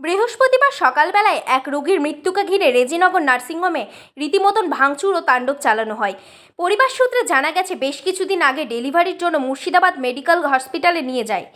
বৃহস্পতিবার সকালবেলায় এক রোগীর মৃত্যুকে ঘিরে রেজিনগর নার্সিংহোমে রীতিমতন ভাঙচুর ও তাণ্ডব চালানো হয়। পরিবার সূত্রে জানা গেছে, বেশ কিছুদিন আগে ডেলিভারির জন্য মুর্শিদাবাদ মেডিকেল হসপিটালে নিয়ে যায়।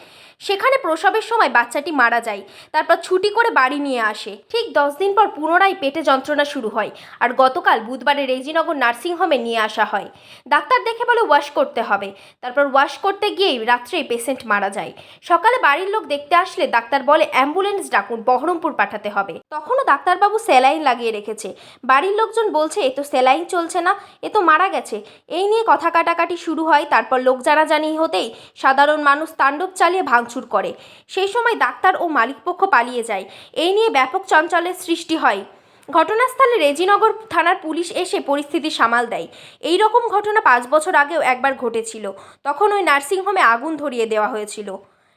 সেখানে প্রসবের সময় বাচ্চাটি মারা যায়। তারপর ছুটি করে বাড়ি নিয়ে আসে। ঠিক দশ দিন পর পুনরায় পেটে যন্ত্রণা শুরু হয় আর গতকাল বুধবারে রেজিনগর নার্সিংহোমে নিয়ে আসা হয়। ডাক্তার দেখে বলে ওয়াশ করতে হবে। তারপর ওয়াশ করতে গিয়েই রাত্রে পেশেন্ট মারা যায়। সকালে বাড়ির লোক দেখতে আসলে ডাক্তার বলে অ্যাম্বুলেন্স ডাকুন, বহরমপুর পাঠাতে হবে। তখনও ডাক্তারবাবু স্যালাইন লাগিয়ে রেখেছে। বাড়ির লোকজন বলছে, এ তো স্যালাইন চলছে না, এ তো মারা গেছে। এই নিয়ে কথা কাটাকাটি শুরু হয়। তারপর লোক জানাজানি হতেই সাধারণ মানুষ তাণ্ডব চালিয়ে ভাঙচুর করে। সেই সময় ডাক্তার ও মালিকপক্ষ পালিয়ে যায়। এই নিয়ে ব্যাপক চঞ্চলের সৃষ্টি হয়। ঘটনাস্থলে রেজিনগর থানার পুলিশ এসে পরিস্থিতি সামাল দেয়। এই রকম ঘটনা পাঁচ বছর আগেও একবার ঘটেছিল। তখন ওই নার্সিংহোমে আগুন ধরিয়ে দেওয়া হয়েছিল।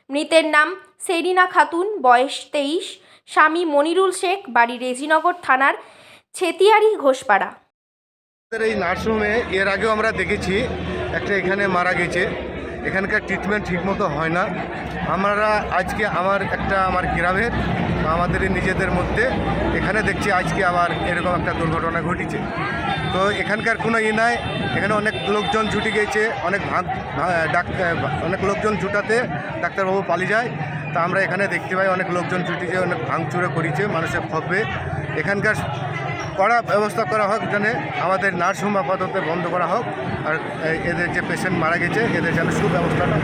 মৃতের নাম সেরিনা খাতুন, বয়স তেইশ, স্বামী মনিরুল শেখ, বাড়ি রেজিনগর থানার ছেতিয়ারি ঘোষপাড়া। এই নার্সিংহোমে এর আগেও আমরা দেখেছি, একটা এখানে মারা গেছে। এখানকার ট্রিটমেন্ট ঠিকমতো হয় না। আমরা আজকে আমার একটা আমার গ্রামের, আমাদের নিজেদের মধ্যে এখানে দেখছি আজকে আবার এরকম একটা দুর্ঘটনা ঘটেছে। তো এখানকার কোনো ই নাই, এখানে অনেক লোকজন ছুটি গেছে অনেক ডাক্তার অনেক লোকজন ছুটাতে ডাক্তারবাবু পালিয়ে যায়। তা আমরা এখানে দেখতে পাই অনেক লোকজন ছুটিছে অনেক ভাঙচুরে করেছে, মানুষের ক্ষোভে। এখানকার কড়া ব্যবস্থা করা হোক যেন আমাদের নার্সিংহোম আপাতত বন্ধ করা হোক, আর এদের যে পেশেন্ট মারা গেছে, এদের যেন সুব্যবস্থাটা